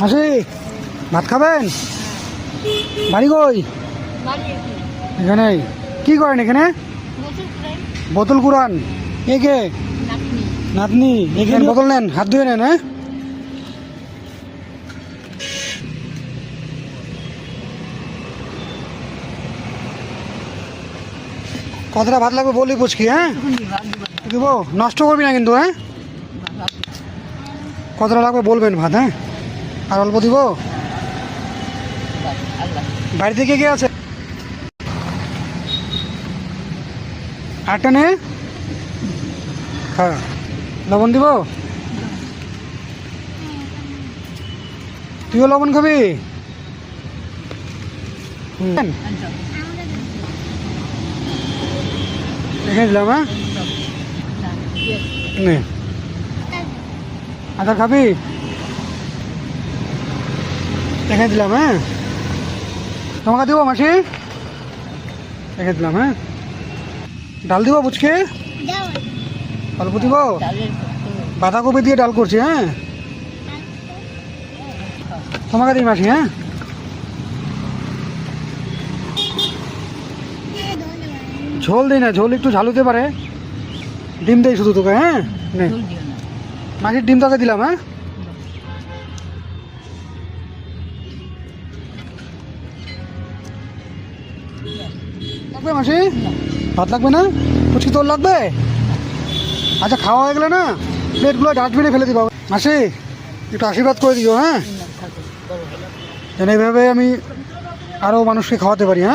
মাসি ভাত খাবেন? বাড়ি কই? এখানে। কি করেন এখানে? বোতল কুড়ান এ কে? নাতনি। এখানে বোতল নেন হাত ধুয়ে নেন হ্যাঁ? কতটা ভাত লাগবে বলি পুচকি হ্যাঁ? দিব। নষ্ট করবি না কিন্তু হ্যাঁ? কতটা লাগবে বলবেন ভাত হ্যাঁ? আর অল্প দিব? বাড়িতে কে কে আছে? আটটা নে? হ্যাঁ। লবণ দিব? তুইও লবণ খাবি। এখানে দিলাম হ্যাঁ? আদা খাবি? এখানে দিলাম হ্যাঁ? তোমাকে দিব মাসি? এখানে দিলাম হ্যাঁ? ডাল দিব বুঝকে অল্প দিব? বাঁধাকপি দিয়ে ডাল করছি হ্যাঁ? তোমাকে দিই মাসি হ্যাঁ? ঝোল দিই না ঝোল একটু ঝালুতে পারে। ডিম দেই শুধু তোকে হ্যাঁ? মাসির ডিম তোকে দিলাম হ্যাঁ? লাগবে মাসি? ভাত লাগবে না? পুচকি তোর লাগবে? আচ্ছা খাওয়া হয়ে গেলে না, প্লেটগুলো ডাস্টবিনে ফেলে দিবা। মাসি, একটু আশীর্বাদ করে দিও হ্যাঁ? যেন এইভাবে আমি আরও মানুষকে খাওয়াতে পারি হ্যাঁ?